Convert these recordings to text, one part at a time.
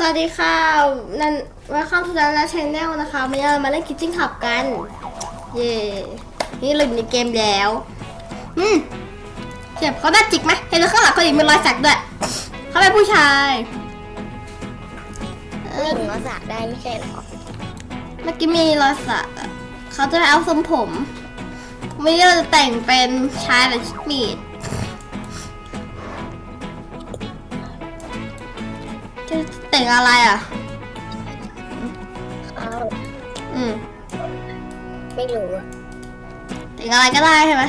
สวัสดีค่ะ นันว่าเข้าทูนันและชแนลนะคะวันนี้เรามาเล่นคิ t จิ้งขับกัน เย่นี่เราอยู่ในเกมแล้ว อืมเจ็บเขาได้จิกไหมเห็นแล้วข้างหลังเขาอีกมีรอยสักด้วย เขาเป็นผู้ชายเอผู้หอญิงก็สระได้ไม่ใช่เหรอ เมื่อกี้มีรอยสักอะเขาจะเอาทรงผม วันนี้เราจะแต่งเป็นชายและชิดมีดจะ แต่งอะไรอะ อ้าวอืม ไม่รู้อะแต่งอะไรก็ได้ใช่ไหม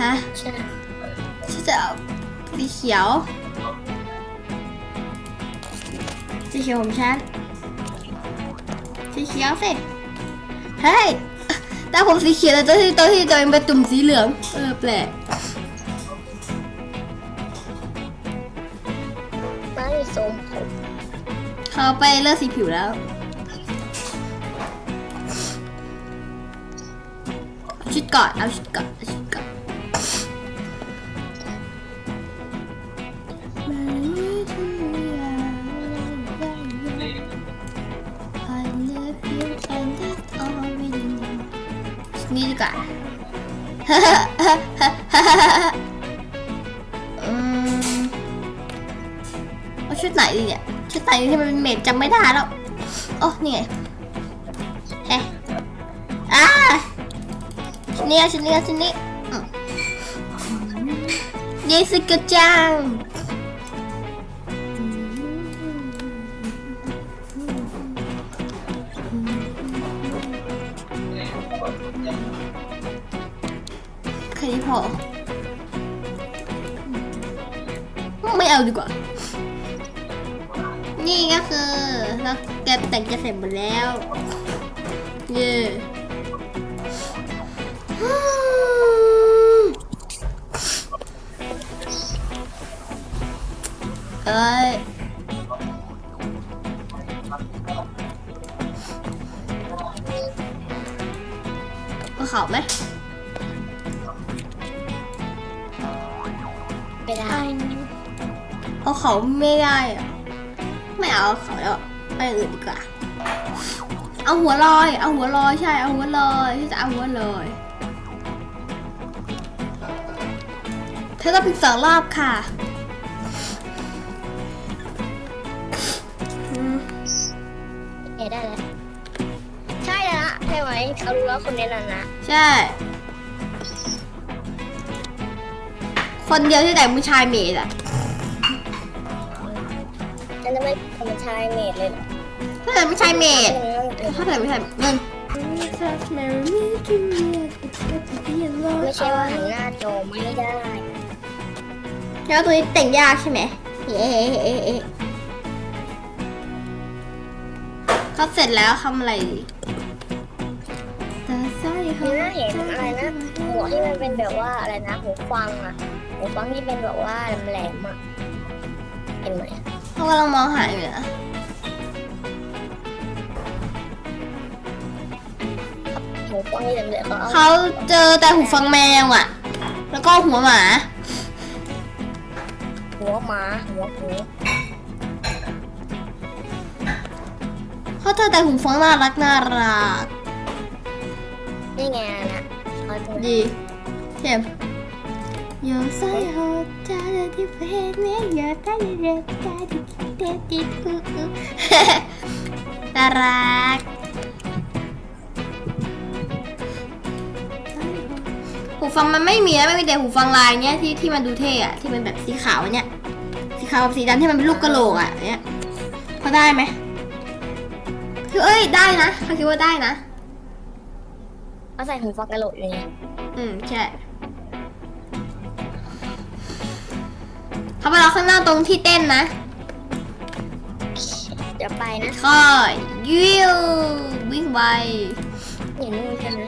ฮะใช่ฉันจะเอาสีเขียว สีเขียวของฉัน สีเขียวสิ เฮ้ย แต่ผมสีเขียวแต่ตัวที่ตัวที่ตัวเองเป็นตุ่มสีเหลือง เออแปลก ทรงผมเขาไปเลือกสีผิวแล้ว ชุดก่อนเอาชุดก่อนเอาชุดก่อนนี้ดีกว่า ชุดไหนดีเนี่ย ชุดไหนที่มันเป็นเมดจำไม่ได้แล้วโอ้นี่ไงเฮ้อ่าชุดนี้ชุดนี้ชุดนี้เยสิกะจังแค่นี้พอไม่เอาดีกว่า นี่ก็คือเราแกะแต่งจะเสร็จหมดแล้ว เย่เอ้ยเอาเขาไหมไม่ได้ เอาเขาไม่ได้อะ ไม่เอาเขาแล้วไปอื่นดีกว่า เอาหัวลอย เอาหัวลอยใช่ เอาหัวลอยที่จะเอาหัวลอยเธอต้องผิดสองรอบค่ะอืมเอได้แล้ว ใช่แล้วใช่ไหมเขารู้ว่าคนนี้น่ะนะ ใช่ คนเดียวที่แต่งผู้ชายเมดอะฉัน จะไม่เป็นชายเมดเลยเหรอถ้าแต่งผู้ชายเมดไม่ถ้าแต่งผู้ชายเงินใช่ว่าหันหน้าจอไม่ได้ แล้วตัวนี้แต่งยากใช่ไหมเอ๊ะเอ๊ะเอ๊ะเอ๊ะเขาเสร็จแล้วทำอะไรดีแต่ใส่มีหน้าเห็นอะไรนะหัวที่มันเป็นแบบว่าอะไรนะหูฟังอะหูฟังที่เป็นแบบว่าแหลมๆอะเห็นไหม เขากำลังมองหาอยู่นะหูฟังที่แหลมๆเขาเอาเขาเจอแต่หูฟังแมวอะ แล้วก็หัวหมา หัวหมาหัวหมูเขาเจอแต่หูฟังน่ารักน่ารักนี่ไงนะเขาจะดีเข้ม โยใส่หดใจที่เพลงนี้อยากได้เรียกได้ที่เด็ดติดอื้ออื้อน่ารักหูฟังมันไม่มีนะไม่มีแต่หูฟังลายเนี้ยที่ที่มันดูเท่อะที่มันแบบสีขาวเนี้ยสีขาวกับสีดำที่มันเป็นลูกกระโหลกอะเนี้ยพอได้ไหมคือเอ้ยได้นะเขาคิดว่าได้นะเขาใส่หูฟังกระโหลกอยู่ไงอืมใช่ เขาไปรอข้างหน้าตรงที่เต้นนะ เดี๋ยวไปนะค่อยยิววิ่งไวเห็นนู่นใช่ไหม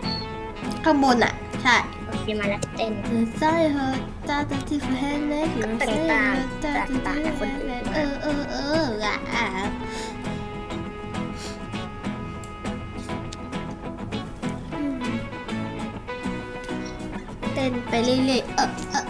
ข้างบนอะ ใช่โอเคมาแล้วเต้นเธอใส่เหอะตาตาที่เห็นเล็กอยู่ใส่เหอะตาตาที่เห็นเล็กเออเออเอออะอะอืมเต้นไปเรื่อยๆเออเออ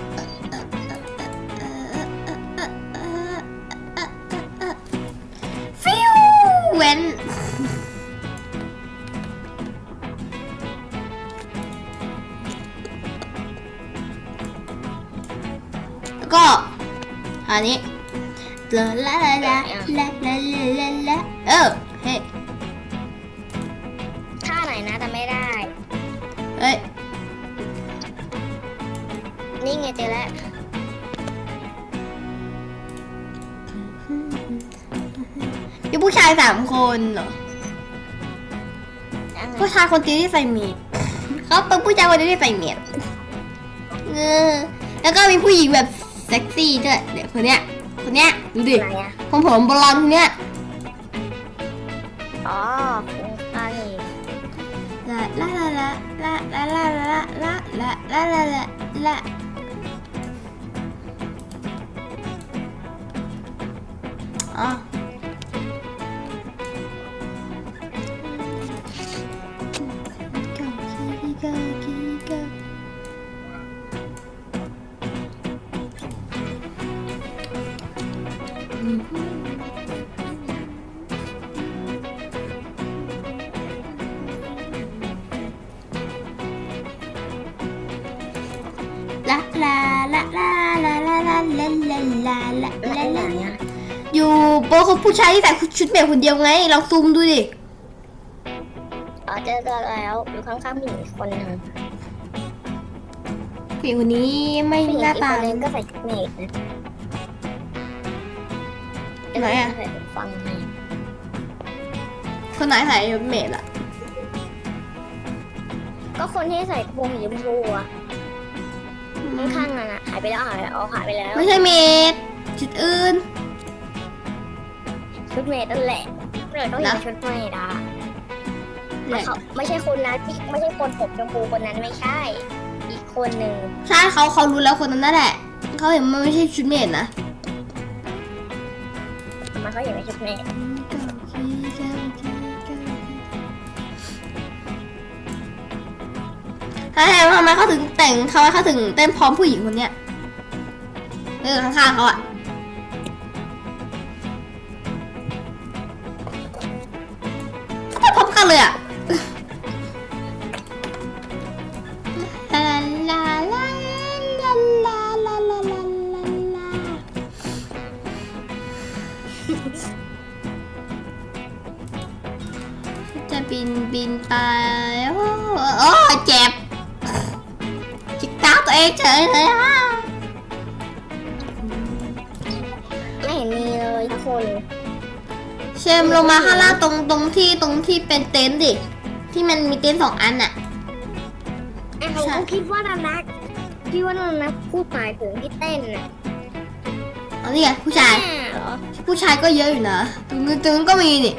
ก็อันนี้ลาลาลาลาลาลาลาลาเออเฮ้ยท่าไหนนะแต่ไม่ได้เอ้ย นี่ไงเจอแล้วมีผู้ชายสามคนเหรอยังไงผู้ชายคนเดียวที่ใส่เมดเขาเป็นผู้ชายคนเดียวที่ใส่เมดเออแล้วก็มีผู้หญิงแบบ เซ็กซี่ด้วยเดี๋ยวคนเนี้ยคนเนี้ยดูดิไหนอะผมผมบลอนด์คนเนี้ยอ๋อคุณตานี่ละละละละละละละละละละละละละอ๋อ ละละละละละละละละละละละละละอยู่โป๊ะผู้ชายที่ใส่ชุดแบบคนเดียวไงลองซูมดูดิอ๋อเจอเจอแล้วอยู่ข้างๆผู้หญิงอีกคนหนึ่งผู้หญิงคนนี้ไม่ผู้หญิงหน้าอีกตาคนนึงก็ใส่ชุดเมดนะ ไหนอะ ใส่หูฟังไงคนไหนใส่ชุดเมดอะก็คนที่ใส่กระโปรงสีชมพูอะข้างๆนั่นอะหายไปแล้วหายไปแล้วอ๋อหายไปแล้ว ไม่ใช่เมดชุดอื่น ชุดเมดนั่นแหละเลยต้องเห็นนะชุดเมดอะแหละเขาไม่ใช่คนนะที่ไม่ใช่คนผมชมพูคนนั้นไม่ใช่ อีกคนหนึ่ง ใช่เขาเขารู้แล้วคนนั้นนั่นแหละเขาเห็นมันไม่ใช่ชุดเมดนะมัน เขาอยู่ในชุดเมดถ้าแทนทำไมเขาถึงแต่งเขาเขาถึงเต้นพร้อมผู้หญิงคนเนี้ยเออข้างๆเขาอะเขาเต้นพร้อมกันเลยอะ โอ้โอ้เจ็บจิกตาตัวเองเฉยเลยอะไม่เห็นมีเลยทุกคน เชมลงมาข้างล่างตรงตรงที่ตรงที่เป็นเต็นท์ดิ ที่มันมีเต็นท์สองอันอะไอ้เขาก็คิดว่านานักคิดว่านานักพูดหมายถึงที่เต้นน่ะเอานี่ไงผู้ชายแม่เหรอผู้ชายก็เยอะอยู่นะตรงนู้นตรงนู้นก็มีนี่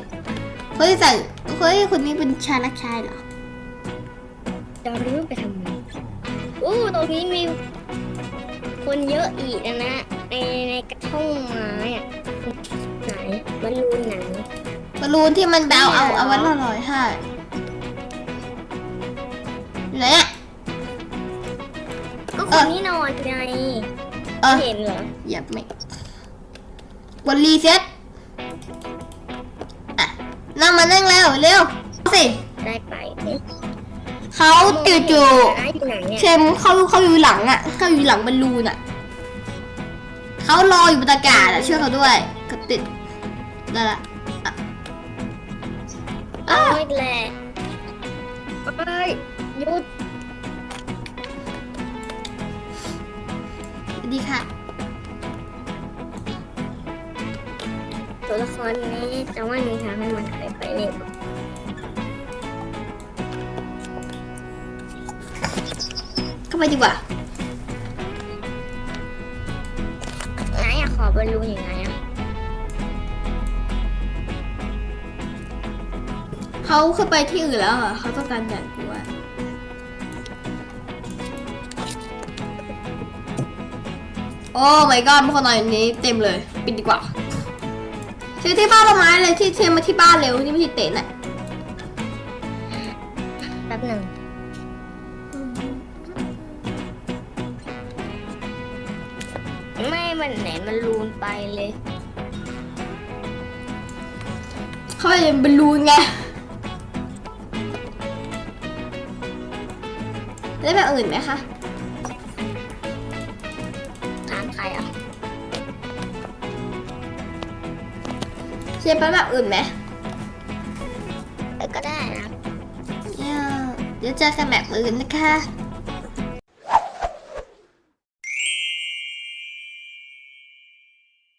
เฮ้ยใส่เฮ้ยคนนี้เป็นชายรักชายเหรอจะรู้ไปทำไมอู้ตรงนี้มี คนเยอะอีกนะนะในในกระท่อมไม้อะไหนมันรูนไหนบอลลูนที่มันแบวเอาเอาไว้ลอยๆให้ไหนอะก็คนที่นอนไงเออเห็นเหรอเหยับไม่บนรีเซ็ตอะ นั่งมานั่งแล้วเร็วสิได้ไปเอ๊ะเขาจู่จู่ไอ้อยู่ไหนเนี่ยเชมเขาเขาอยู่หลังอะเขาอยู่หลังบอลลูนอะเขารออยู่บนอากาศอะเชื่อเขาด้วยกับติดนั่นแหละอะเอาอีกแหละเอ้ยหยุดสวัสดีค่ะ ละครนี้จะไม่มีทางให้มันหายไปเลยเข้าไปดีกว่าไหนอะขอบอลลูนอยู่ไหนอะเขาขึ้นไปที่อื่นแล้วอะเขาต้องการแดดด้วยโอ้ my god มีคนนอนอยู่นี้เต็มเลย ปิดดีกว่า ซื้อที่บ้านต้นไม้เลยที่เชมมาที่บ้านเร็วนี่ไม่ใช่เต็นท์อะแป๊บหนึ่งไม่มันไหนมันลูนไปเลยเขาเป็นบอลลูนไงได้แบบอื่นไหมคะ ชียร์ไปแบบอื่นไหมเออก็ได้นะเนี่ยเดี๋ยวเจอกันแบบอื่นนะคะ